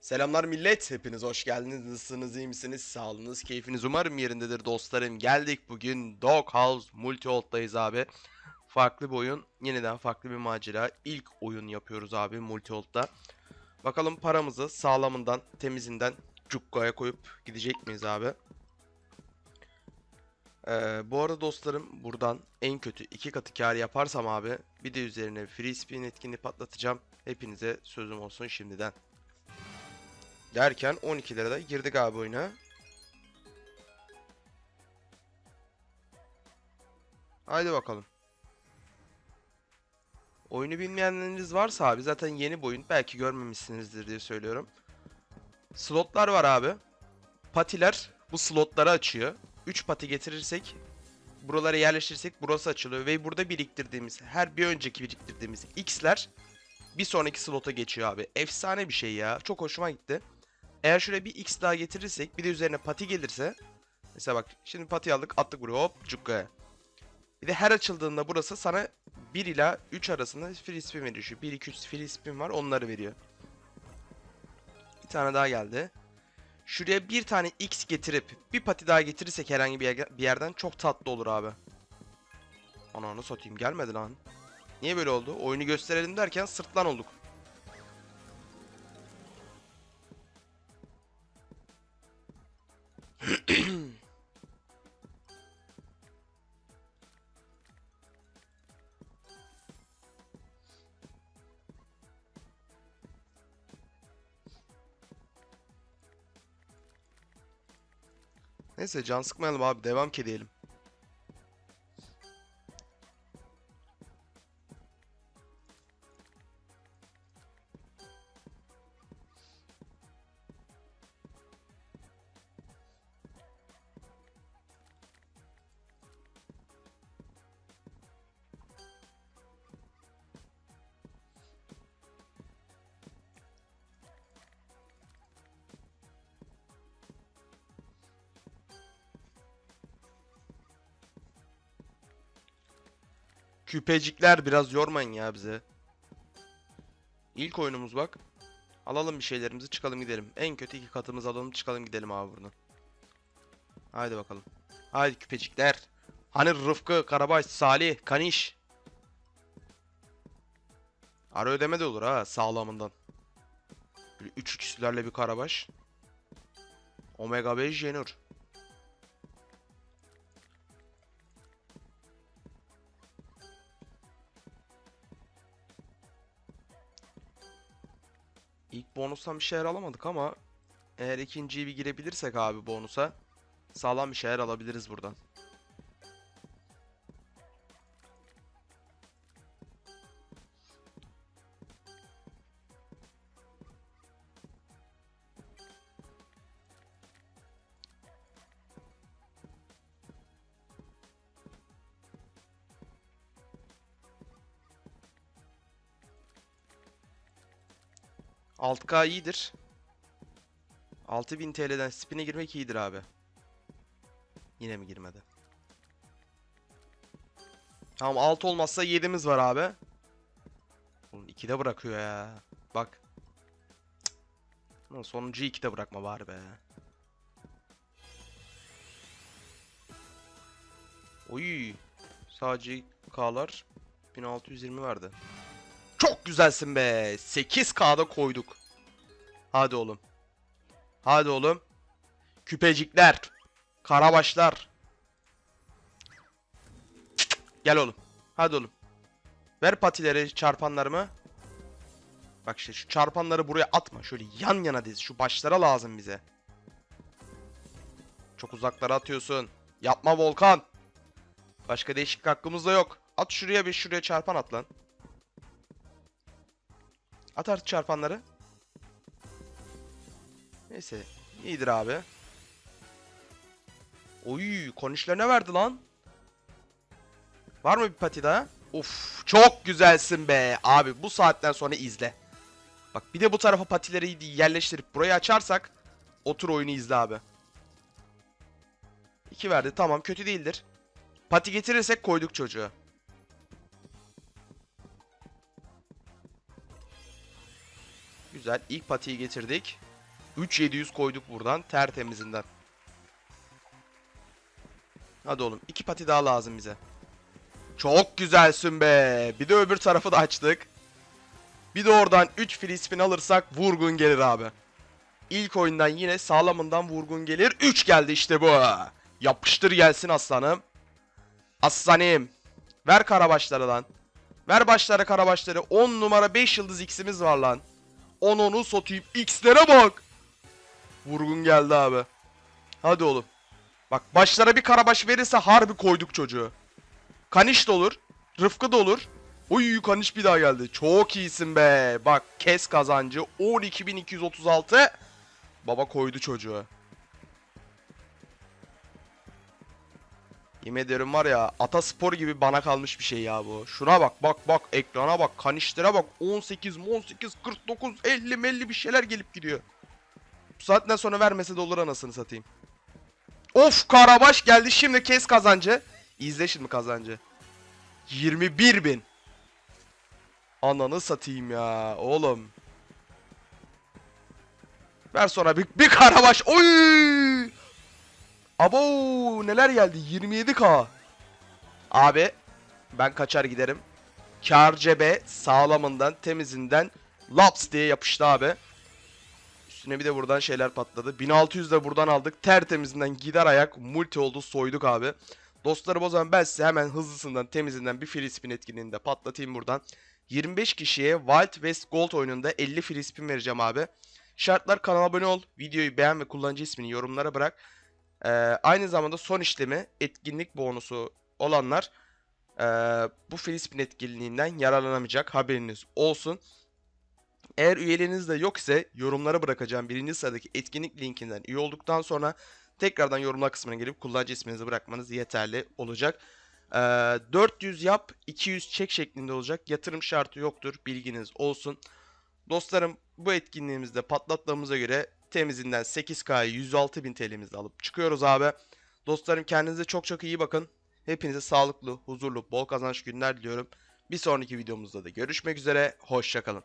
Selamlar millet, hepiniz hoş geldiniz. Nasılsınız, iyi misiniz? Sağlığınız, keyfiniz umarım yerindedir dostlarım. Geldik bugün Doghouse Multi-Hold'dayız abi. Farklı bir oyun, yeniden farklı bir macera. İlk oyun yapıyoruz abi Multi-Hold'da. Bakalım paramızı sağlamından, temizinden cukkaya koyup gidecek miyiz abi? Ee, bu arada dostlarım buradan en kötü iki katı kar yaparsam abi bir de üzerine free spin etkinliği patlatacağım. Hepinize sözüm olsun şimdiden. Derken 12 lirada girdik abi oyuna. Haydi bakalım. Oyunu bilmeyenleriniz varsa abi zaten yeni bir oyun belki görmemişsinizdir diye söylüyorum. Slotlar var abi. Patiler bu slotları açıyor. 3 pati getirirsek buralara yerleştirirsek burası açılıyor ve burada biriktirdiğimiz her bir önceki biriktirdiğimiz x'ler bir sonraki slota geçiyor abi. Efsane bir şey ya. Çok hoşuma gitti. Eğer şuraya bir x daha getirirsek bir de üzerine pati gelirse mesela bak şimdi pati aldık attık buraya hop cukkaya. Bir de her açıldığında burası sana 1 ila 3 arasında free spin veriyor. Şu 1 2 3 free spin var onları veriyor. Bir tane daha geldi. Şuraya bir tane x getirip bir pati daha getirirsek herhangi bir, yer- bir yerden çok tatlı olur abi. Ananı satayım gelmedi lan. Niye böyle oldu? Oyunu gösterelim derken sırtlan olduk. Neyse can sıkmayalım abi devam ki diyelim. Küpecikler biraz yormayın ya bize. İlk oyunumuz bak. Alalım bir şeylerimizi çıkalım gidelim. En kötü iki katımızı alalım çıkalım gidelim abi buradan. Haydi bakalım. Haydi küpecikler. Hani Rıfkı, Karabaş, Salih, Kaniş. Ara ödeme de olur ha sağlamından. Böyle 3 ikisilerle bir Karabaş. Omega 5 Jenur. Bonustan bir şeyler alamadık ama eğer ikinciyi bir girebilirsek abi bonusa sağlam bir şeyler alabiliriz buradan. Alt k iyidir. 6000 TL'den spin'e girmek iyidir abi. Yine mi girmedi? Tamam 6 olmazsa 7'miz var abi. Oğlum 2'de bırakıyor ya. Bak. Cık. Lan sonuncuyu 2'de bırakma bari be. Oy. Sadece K'lar 1620 verdi. Çok güzelsin be. 8K'da koyduk. Hadi oğlum. Hadi oğlum. Küpecikler. Karabaşlar. Gel oğlum. Hadi oğlum. Ver patileri çarpanlarımı. Bak işte şu çarpanları buraya atma. Şöyle yan yana diz. Şu başlara lazım bize. Çok uzaklara atıyorsun. Yapma Volkan. Başka değişik hakkımız da yok. At şuraya bir şuraya çarpan at lan. At artık çarpanları. Neyse. iyidir abi. Oy konuşlar ne verdi lan? Var mı bir pati daha? Of çok güzelsin be. Abi bu saatten sonra izle. Bak bir de bu tarafa patileri yerleştirip burayı açarsak otur oyunu izle abi. 2 verdi tamam kötü değildir. Pati getirirsek koyduk çocuğu. Güzel. ilk patiyi getirdik. 3700 koyduk buradan tertemizinden. Hadi oğlum iki pati daha lazım bize. Çok güzelsin be. Bir de öbür tarafı da açtık. Bir de oradan 3 free spin alırsak vurgun gelir abi. İlk oyundan yine sağlamından vurgun gelir. 3 geldi işte bu. Yapıştır gelsin aslanım. Aslanım. Ver karabaşları lan. Ver başlara karabaşları. 10 numara 5 yıldız x'imiz var lan. 10 onu satayım. X'lere bak. Vurgun geldi abi. Hadi oğlum. Bak başlara bir karabaş verirse harbi koyduk çocuğu. Kaniş da olur. Rıfkı da olur. Oy Kaniş bir daha geldi. Çok iyisin be. Bak kes kazancı. 12.236. Baba koydu çocuğu. Yemin ederim var ya ataspor gibi bana kalmış bir şey ya bu. Şuna bak bak bak ekrana bak kanişlere bak 18 18 49 50 50 bir şeyler gelip gidiyor. Bu saatten sonra vermese de olur anasını satayım. Of Karabaş geldi şimdi kes kazancı. İzle şimdi kazancı. 21 bin. Ananı satayım ya oğlum. Ver sonra bir, bir Karabaş. Oy! Abo neler geldi 27k. Abi ben kaçar giderim. Kar cebe sağlamından temizinden laps diye yapıştı abi. Üstüne bir de buradan şeyler patladı. 1600 de buradan aldık. Tertemizinden gider ayak multi oldu soyduk abi. Dostlarım o zaman ben size hemen hızlısından temizinden bir free spin etkinliğinde patlatayım buradan. 25 kişiye Wild West Gold oyununda 50 free spin vereceğim abi. Şartlar kanala abone ol, videoyu beğen ve kullanıcı ismini yorumlara bırak. Ee, aynı zamanda son işlemi etkinlik bonusu olanlar ee, bu free spin etkinliğinden yararlanamayacak haberiniz olsun. Eğer üyeleriniz de yok ise yorumlara bırakacağım birinci sıradaki etkinlik linkinden üye olduktan sonra tekrardan yorumlar kısmına gelip kullanıcı isminizi bırakmanız yeterli olacak. Ee, 400 yap 200 çek şeklinde olacak. Yatırım şartı yoktur bilginiz olsun. Dostlarım bu etkinliğimizde patlattığımıza göre temizinden 8K'yı 106.000 TL'mizde alıp çıkıyoruz abi. Dostlarım kendinize çok çok iyi bakın. Hepinize sağlıklı, huzurlu, bol kazanç günler diliyorum. Bir sonraki videomuzda da görüşmek üzere. Hoşçakalın.